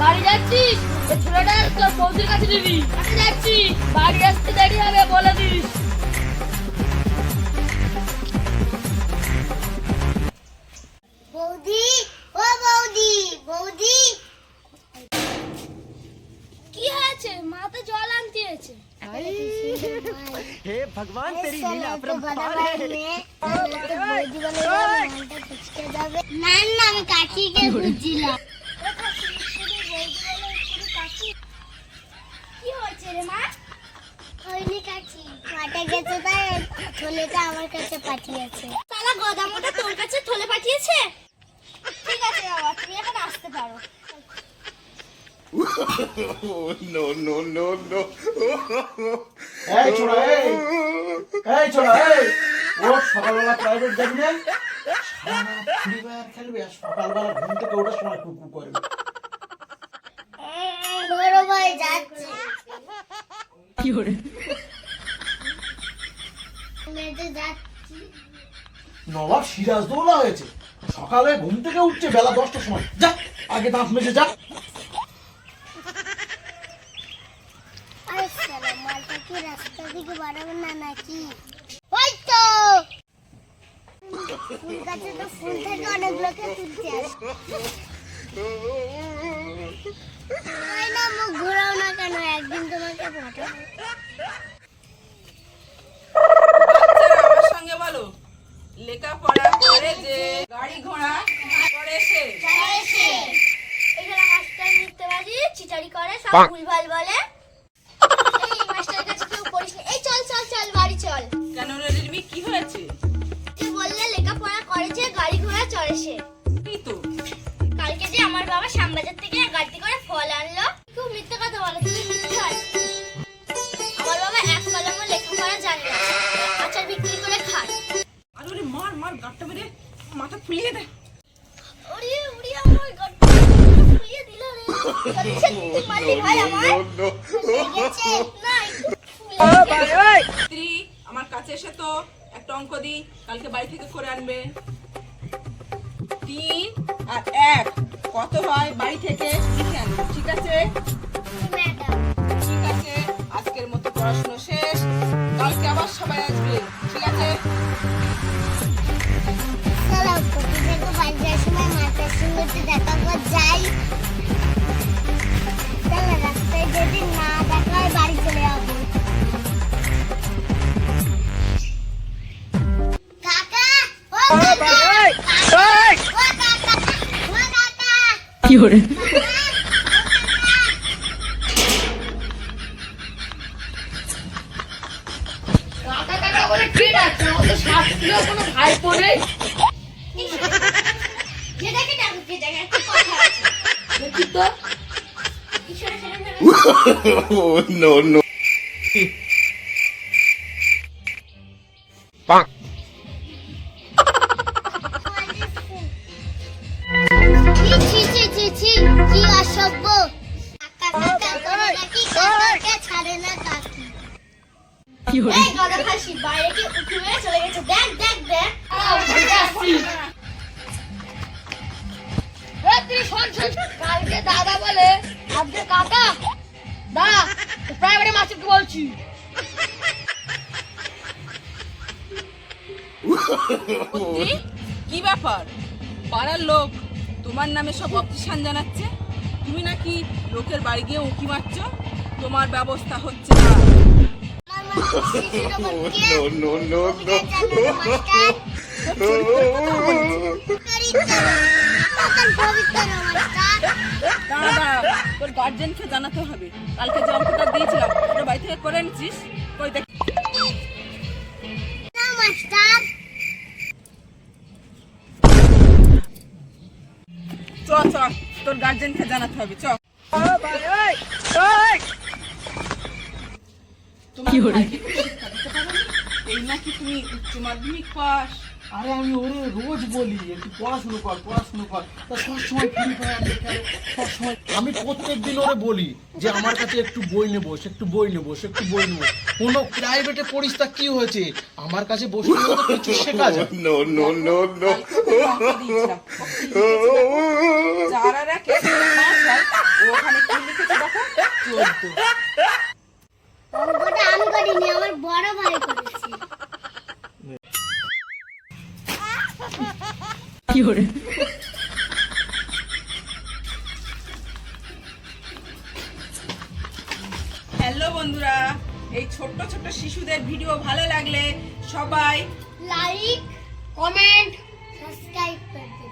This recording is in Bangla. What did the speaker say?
বাড়ি যাচ্ছিস? ছোটটা তোর বৌদির কাছে দিবি। যাচ্ছি বাড়ি আসতে দেরি হবে বলে দিস। हे भगवान तेरी लीला तो अपरंपार है না না আমি কাকিকে বুঝছিলাম কি হয়েছে রে মা হয়নি কাকি মাঠে গেছে তাই ছোলেটা আমার কাছে পাঠিয়েছে সালা গদামোটা তোর কাছে থলে পাঠিয়েছে ঠিক আছে বাবা তুমি এখন আসতে পারো no, no, no, no. এই ছোড়া এই এই ছোড়া এই ও সকালবেলা প্রাইভেট যাবি না? সারারাত ফ্রি ফায়ার খেলবি আর সকালবেলা ঘুম থেকে ওঠার সময় কুকু করবি। বড় ভাই যাচ্ছে। মেয়েতে যাচ্ছি। নবাব সিরাজ দৌলা হয়েছে। সকালে ঘুম থেকে উঠছে বেলা দশটার সময়। যা আগে দাঁত মেজে যা। কি রাস্তা দিকে বাড়াবে না নাকি? ওই তো! ফুল গাছে তো ফুল থেকে অনেক লোকে তুলতে ওই না মুখ ঘোরাও না কেন? একদিন তোমাকে পাঠাবো সঙ্গে বলো। লেখাপড়া করে যে গাড়ি ঘোড়া করে সে। এখানে মাস্টার মিথ্যেবাজি চিটারি করে সব ভুলভাল বলে। রিমি কি হয়েছে তুই বললে লেখাপড়া করেছে গাড়ি ঘোড়া চড়ে সে এই তো কালকে যে আমার বাবা শ্যামবাজার থেকে গাড়ি করে ফল আনলো খুব মিথ্যে কথা বলে তুই মিথ্যে আমার বাবা এক কলমও লেখাপড়া জানে না আচার বিক্রি করে খায় আর ওরে মার মার গাঁটটা মেরে মাথা ফুলিয়ে দে ওরে ওরে আমার গাড়ি ফুলিয়ে দিল রে সত্যি মারলি ভাই আমার না এসে তো একটা অঙ্ক দি, কালকে বাড়ি থেকে করে আনবে। তিন আর এক, কত হয়? বাড়ি থেকে ঠিক আছে? ঠিক আছে, আজকের মতো পড়াশোনা শেষ। কালকে আবার সবাই আসবে, ঠিক আছে? দেখা যাই। রাস্তায় যদি না Oh, no, no. ছি কি অসভ্য। কাকা কাকা নাকি কাকাকে ছাড়ে না কাকি? এই গদা খাসি বাইরে কি উঠে চলে গেছে? দেখ দেখ দেখ। আসছি এ তুই শোন শোন কালকে দাদা বলে আজকে কাকা দাদা প্রাইভেটে মাস্টারকে বলছি? কি? ব্যাপার? পাড়ার লোক তোমার নামে সব অপটিশান জানাচ্ছে? তুমি নাকি লোকের বাড়ি গিয়ে উঁকি মারছো? তোমার ব্যবস্থা হচ্ছে না। গার্জেনকে জানাতে হবে। কালকে যে দিয়েছিলাম বাড়ি থেকে করে নিচ্ছিস দেখ। না মাস্টার চ চ তোর গার্জেনকে জানাতে হবে চ? এই নাকি তুমি উচ্চ মাধ্যমিক পাস? আরে আমি ওরে রোজ বলি একটু পড়াশুনো কর পড়াশুনো কর। তা সবসময় ফ্রি ফায়ার সবসময় আমি প্রত্যেক দিন ওরে বলি যে আমার কাছে একটু বই নেব সে একটু বই নেব সে একটু বই নেব। কোনো প্রাইভেটে পড়িস তা কি হয়েছে? আমার কাছে বসে তো কিছু শেখা যায়। No, no, no, no. চার আর একে পাঁচ হয় ও ওখানে কি লিখেছে দেখো চোদ্দ অঙ্কটা আমি করিনি আমার বড় ভাই করেছে। হ্যালো বন্ধুরা এই ছোট্ট ছোট্ট শিশুদের ভিডিও ভালো লাগলে সবাই লাইক কমেন্ট সাবস্ক্রাইব করে দিন